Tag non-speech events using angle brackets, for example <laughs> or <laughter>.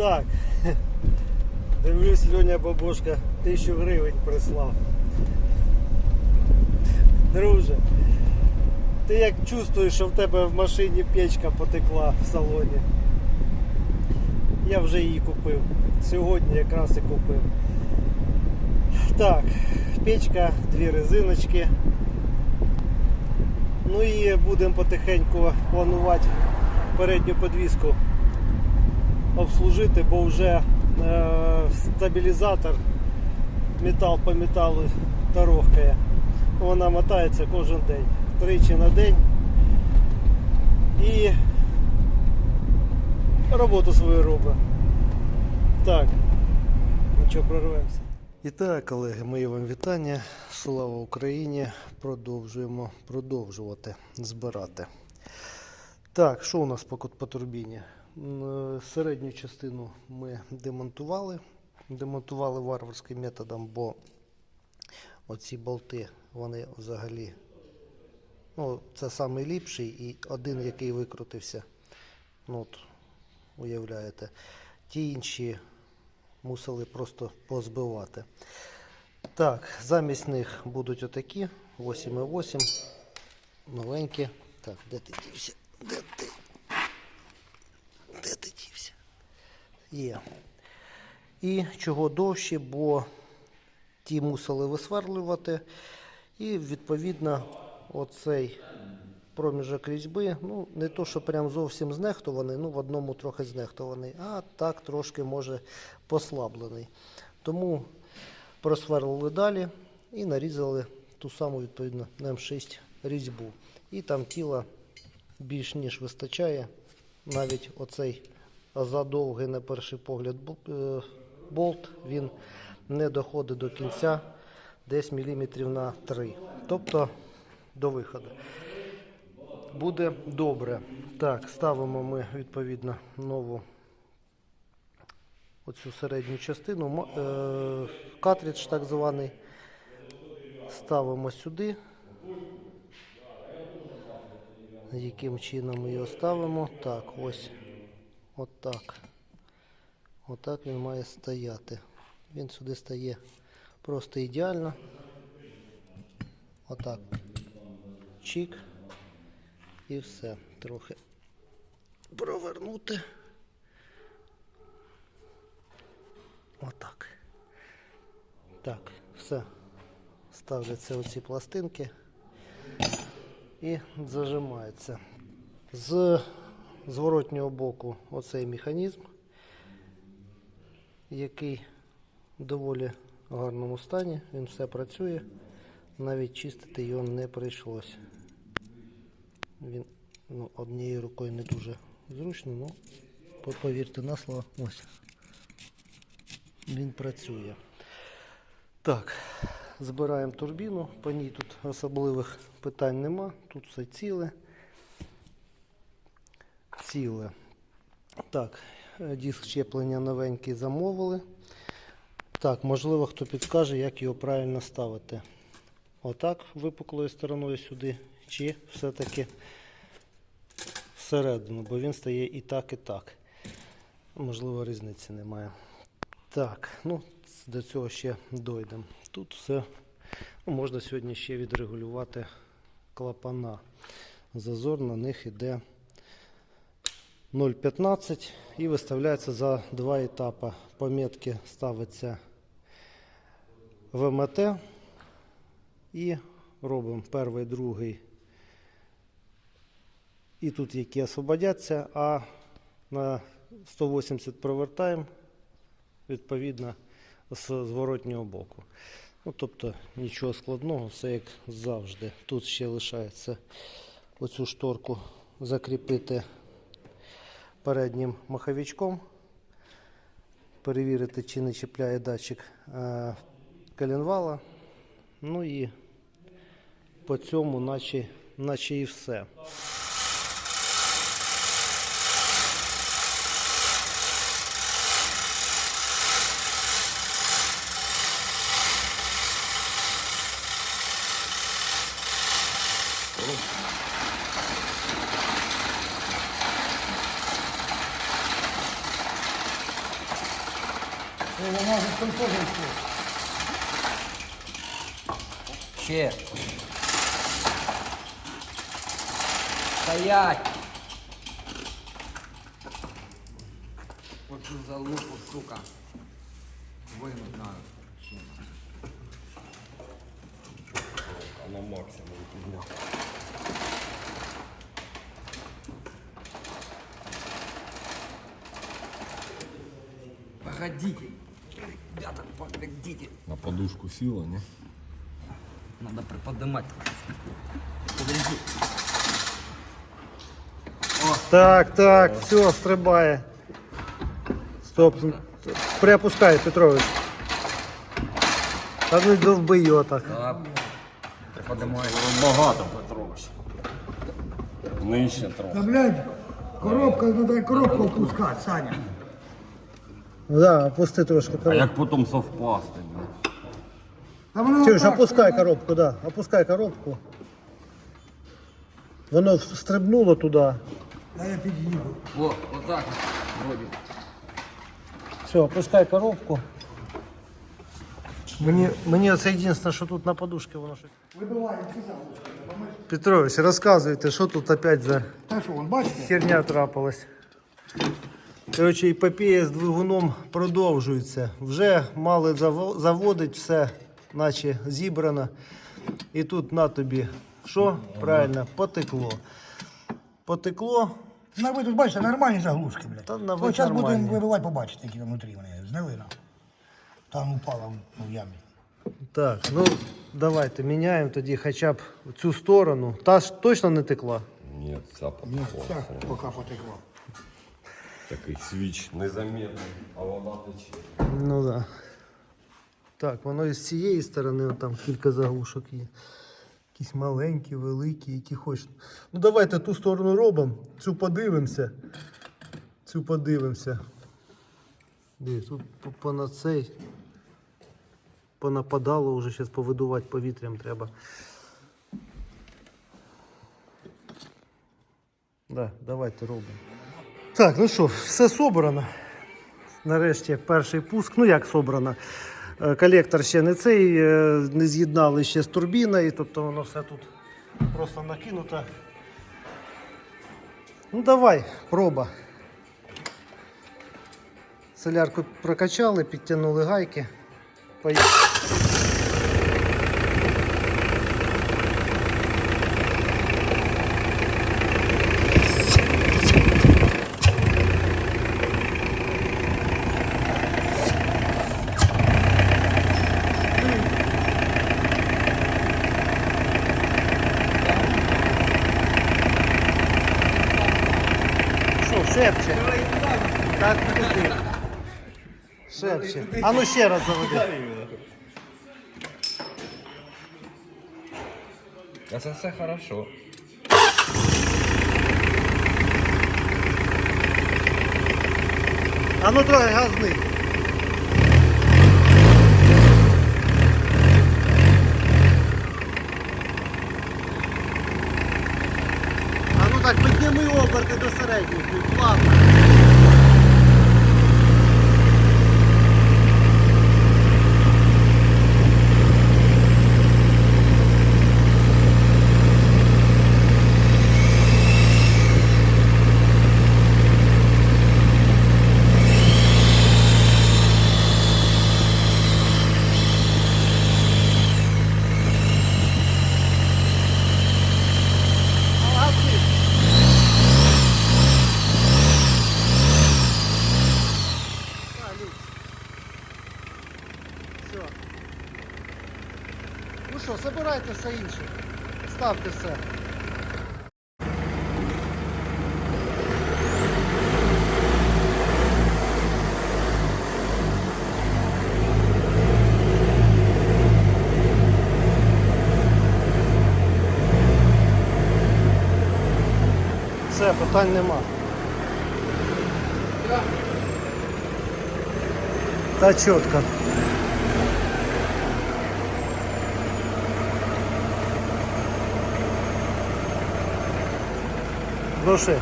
Так. <laughs> Дивлюсь, Льоня бабушка тисячу гривень прислав. Друже, ти як чувствуєш, що в тебе в машині печка потекла в салоні? Я вже її купив. Сьогодні якраз і купив. Так, печка, дві резиночки. Ну і будемо потихеньку планувати передню подвіску обслужити, бо вже е, стабілізатор метал по металу торохкає. Вона мотається кожен день, тричі на день. І роботу свою робить. Так, нічого прорвемося. І так, колеги, мої вам вітання. Слава Україні! Продовжуємо продовжувати збирати. Так, що у нас по, по турбіні? Е, Середню частину ми демонтували. Демонтували варварським методом, бо оці болти, вони взагалі. Ну, це самий ліпший і один, який викрутився. Ну, от, уявляєте. Ті інші мусили просто позбивати. Так, замість них будуть отакі 8,8. Новенькі. Так, де ти дівся? Де ти? Де ти дівся? Є. І чого довші, бо ті мусили висверлювати. І відповідно оцей проміжок різьби, ну не то, що прям зовсім знехтований, ну в одному трохи знехтований, а так трошки може послаблений. Тому просверлили далі і нарізали ту саму відповідно на М6 різьбу. І там тіла більш ніж вистачає. Навіть оцей задовгий на перший погляд е, болт, він не доходить до кінця десь міліметрів на 3. Тобто до виходу. Буде добре. Так, ставимо ми відповідно нову оцю середню частину. Е, Картридж так званий. Ставимо сюди. Яким чином ми його ставимо? Так, ось. Отак. Отак він має стояти. Він сюди стає просто ідеально. Отак. Чик. І все. Трохи провернути. Отак. Так, все. Ставляться оці пластинки і зажимається. З зворотнього боку оцей механізм, який в доволі гарному стані. Він все працює. Навіть чистити його не прийшлось. Він ну, однією рукою не дуже зручно, ну повірте на слово, ось. Він працює. Так, збираємо турбіну, по ній тут особливих питань нема, тут все ціле. Ціле. Так, е, диск щеплення новенький замовили. Так, можливо, хто підкаже, як його правильно ставити. Отак, випуклою стороною сюди, чи все-таки всередину, бо він стає і так, і так. Можливо, різниці немає. Так, ну до цього ще дойдемо. Тут все ну, можна сьогодні ще відрегулювати клапана. Зазор на них іде 0,15 і виставляється за два етапи. Помітки ставиться ВМТ і робимо перший, другий. І тут які освободяться, а на 180 провертаємо відповідно з зворотнього боку. Ну, тобто нічого складного, все як завжди. Тут ще лишається оцю шторку закріпити переднім маховичком, перевірити, чи не чіпляє датчик е, коленвала. Ну і по цьому, наче, наче і все. Вона вже там теж. Ще. Стоять! Оцю залупу, сука. Вийму надо. На максимум підняв. Погодите. Ребята, погодите. На подушку сіла, ні? Надо приподнимать. Подожди. Так, так, все, стрибає. Стоп. Приопускай, Петрович. Та ну довби його так. Так. Приподнимай. Багато, Петрович. Нижче трохи. Та, блядь, коробка, треба коробку опускати, Саня. Да, опусти трошки А коробку. як потім совпасти? блін? Та воно Чуєш, отак, опускай коробку, да. Опускай коробку. Воно стрибнуло туди. Та я під'їду. О, вот так вот. Вроде. Все, опускай коробку. Мені, мені оце єдине, що тут на подушці воно щось. Вибиваємо ці заглушки. бо ми ж- Петрович, розказуйте, що тут опять за Та що, вон, бачите? херня трапилась. Коротше, епопея з двигуном продовжується. Вже мали заво- заводити все, наче зібрано. І тут на тобі. Що? Правильно, потекло. Потекло. На ви тут бачите, нормальні заглушки, блядь. Та на вид зараз нормальні. будемо вибивати, побачите, які там внутрі вони. Знелина. Там упала в- в ямі. Так, ну давайте міняємо тоді хоча б цю сторону. Та ж точно не текла. Ні, ця Ні, потекла. так, поки потекло. Такий свіч незамітний, а вода тече. Ну так. Да. Так, воно і з цієї сторони там кілька заглушок є. Якісь маленькі, великі, які хочеш. Ну давайте ту сторону робимо, цю подивимося. Цю подивимося. Дивись, тут понад цей. Понападало вже зараз повидувати повітрям треба. Да, давайте робимо. Так, ну що, все собрано. Нарешті перший пуск. Ну як собрано? Е, Колектор ще не цей, е, не з'єднали ще з турбіною, тобто воно все тут просто накинуто. Ну давай, проба. Солярку прокачали, підтягнули гайки. Поїхали. Шепче? Так, піди. Шепче. А ну ще раз заведи. Это все хорошо. А ну трохи газни. Підніми до середніх, плавно. Молодці. А, люкс. Все. Ну що, забирайте все інше. Ставте все. Все, питань нема. Та чітко. Ну що,